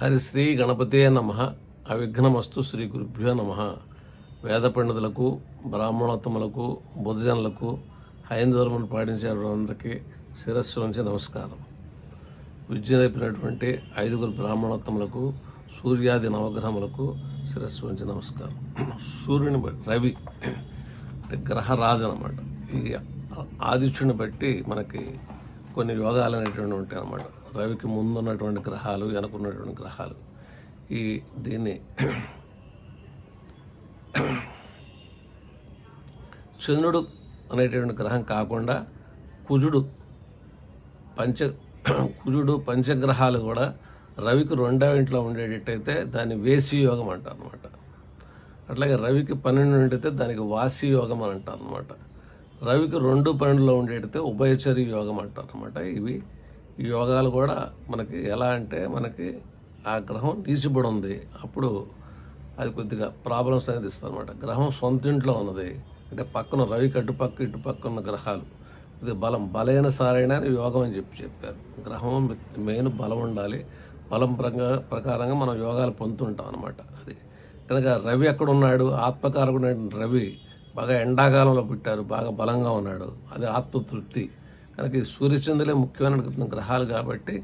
హరి శ్రీ గణపతే నమ. అవిఘ్నమస్తు శ్రీ గురుభ్యో నమ. వేద పండితులకు బ్రాహ్మణోత్తములకు బుధజనులకు హైందవరమును పాటించే అందరికీ శిరస్సు నుంచి నమస్కారం. విద్య నేర్పినటువంటి ఐదుగురు బ్రాహ్మణోత్తములకు సూర్యాది నవగ్రహములకు శిరస్సు నుంచి నమస్కారం. సూర్యుని బట్టి రవి అంటే గ్రహరాజు అనమాట ఈ ఆదిత్యుని బట్టి మనకి కొన్ని యోగాలు అనేటువంటి ఉంటాయి అన్నమాట. రవికి ముందున్నటువంటి గ్రహాలు వెనకున్నటువంటి గ్రహాలు. ఈ దీన్ని చంద్రుడు అనేటువంటి గ్రహం కాకుండా కుజుడు పంచ కుజుడు పంచగ్రహాలు కూడా రవికి రెండవ ఇంట్లో ఉండేటట్టయితే దాన్ని వేసి యోగం అంటారు అనమాట అట్లాగే రవికి పన్నెండు ఉండితే దానికి వాసి యోగం అని అంటారు అనమాట రవికి రెండు పన్నెండులో ఉండేటైతే ఉభయచరి యోగం అంటారు అనమాట ఇవి ఈ యోగాలు కూడా మనకి ఎలా అంటే మనకి ఆ గ్రహం నీచిబడి ఉంది అప్పుడు అది కొద్దిగా ప్రాబ్లమ్స్ అనేది ఇస్తుంది అనమాట గ్రహం సొంత ఇంట్లో ఉన్నది. అంటే పక్కన రవికి అటుపక్క ఇటుపక్క ఉన్న గ్రహాలు. ఇది బలం బలైన సారైన అని యోగం అని చెప్పి చెప్పారు. గ్రహం మెయిన్ బలం ఉండాలి. బలం ప్రకా ప్రకారంగా మనం యోగాలు పొందుతుంటాం అనమాట అది. కనుక రవి ఎక్కడ ఉన్నాడు ఆత్మకారకుడైన రవి బాగా ఎండాకాలంలో పుట్టారు. బాగా బలంగా ఉన్నాడు. అది ఆత్మతృప్తి. కనుక ఈ సూర్యచంద్రులే ముఖ్యమైన గ్రహాలు కాబట్టి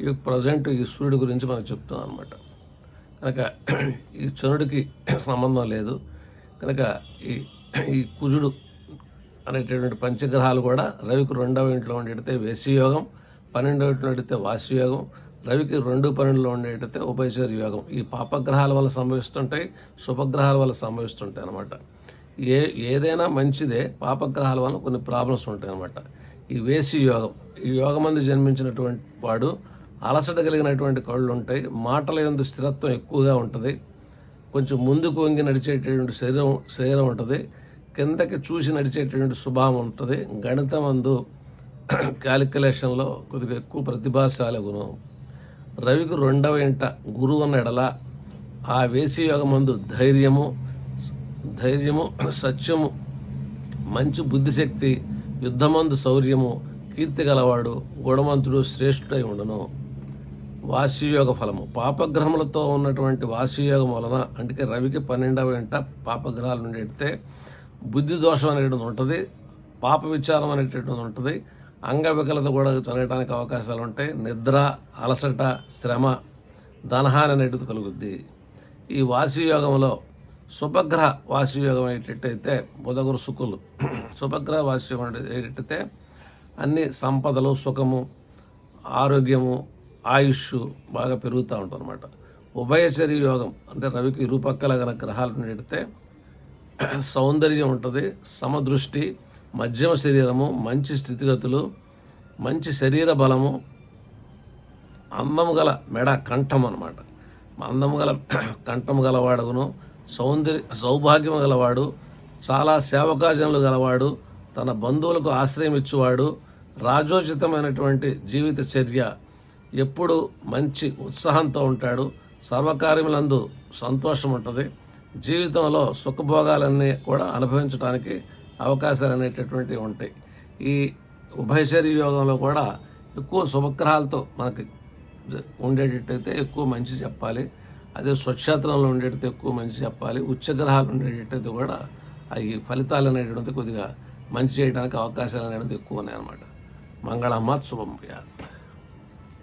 ఈ ప్రజెంట్ ఈ సూర్యుడి గురించి మనం చెప్తున్నాం అనమాట కనుక ఈ చంద్రుడికి సంబంధం లేదు. కనుక ఈ ఈ కుజుడు అనేటటువంటి పంచగ్రహాలు కూడా రవికి రెండవ ఇంట్లో ఉండేటైతే వేసియోగం పన్నెండవ ఇంట్లో ఉండేటైతే వాసియోగం రవికి రెండు పన్నెండులో ఉండేటైతే ఉభయచరి యోగం. ఈ పాపగ్రహాల వల్ల సంభవిస్తుంటాయి శుభగ్రహాల వల్ల సంభవిస్తుంటాయి అనమాట ఏ ఏదైనా మంచిదే పాపగ్రహాల వల్ల కొన్ని ప్రాబ్లమ్స్ ఉంటాయి అనమాట ఈ వేసి యోగం. ఈ యోగమందు జన్మించినటువంటి వాడు అలసట కలిగినటువంటి కళ్ళు ఉంటాయి. మాటల ఎందు స్థిరత్వం ఎక్కువగా ఉంటుంది. కొంచెం ముందుకు వంగి నడిచేటటువంటి శరీరం శరీరం ఉంటుంది. కిందకి చూసి నడిచేటటువంటి స్వభావం ఉంటుంది. గణితం అందు క్యాలిక్యులేషన్లో కొద్దిగా ఎక్కువ ప్రతిభాశాలగును రవికి రెండవ ఇంట గురువు అన్న ఎడల ఆ వేసి యోగమందు ధైర్యము ధైర్యము సత్యము మంచి బుద్ధిశక్తి యుద్ధమందు శౌర్యము కీర్తి గలవాడు గుణవంతుడు శ్రేష్ఠుడై ఉండను. వాసియోగ ఫలము పాపగ్రహములతో ఉన్నటువంటి వాసియోగం వలన అంటే రవికి పన్నెండవ ఇంట పాపగ్రహాలు ఉండేటితే బుద్ధి దోషం అనేటువంటిది ఉంటుంది పాప విచారం అనేటటువంటిది ఉంటుంది అంగవికలత కూడా జరగడానికి అవకాశాలు ఉంటాయి నిద్ర అలసట శ్రమ ధనహాని అనేటిది కలుగుద్ది. ఈ వాసియోగంలో శుభగ్రహ వాసియోగం అయ్యేటట్టయితే బుధగురు శుకులు శుభగ్రహ వాసియోగం ఏంటంటే అన్ని సంపదలు సుఖము ఆరోగ్యము ఆయుష్ బాగా పెరుగుతూ ఉంటుంది అనమాట ఉభయచరి యోగం అంటే రవికి ఇరుపక్కల గల గ్రహాలు ఉండేటైతే సౌందర్యం ఉంటుంది సమదృష్టి మధ్యమ శరీరము మంచి స్థితిగతులు మంచి శరీర బలము అందము గల మెడ కంఠం అనమాట అందము గల కంఠము గలవాడును సౌందర్య సౌభాగ్యం గలవాడు చాలా సేవకాజనులు గలవాడు తన బంధువులకు ఆశ్రయం ఇచ్చేవాడు రాజోచితమైనటువంటి జీవిత చర్య ఎప్పుడు మంచి ఉత్సాహంతో ఉంటాడు. సర్వకార్యములందు సంతోషం ఉంటుంది జీవితంలో సుఖభోగాలన్నీ కూడా అనుభవించడానికి అవకాశాలు అనేటటువంటివి ఉంటాయి. ఈ ఉభయశరీ యోగంలో కూడా ఎక్కువ శుభగ్రహాలతో మనకి ఉండేటట్టయితే ఎక్కువ మంచి చెప్పాలి. అదే స్వక్షేత్రంలో ఉండేటట్టు ఎక్కువ మంచి చెప్పాలి. ఉచ్చగ్రహాలు ఉండేటట్టయితే కూడా అవి ఫలితాలు అనేటువంటిది కొద్దిగా మంచి చేయడానికి అవకాశాలు అనేవి ఎక్కువ ఉన్నాయన్నమాట. మంగళమ్మ శుభం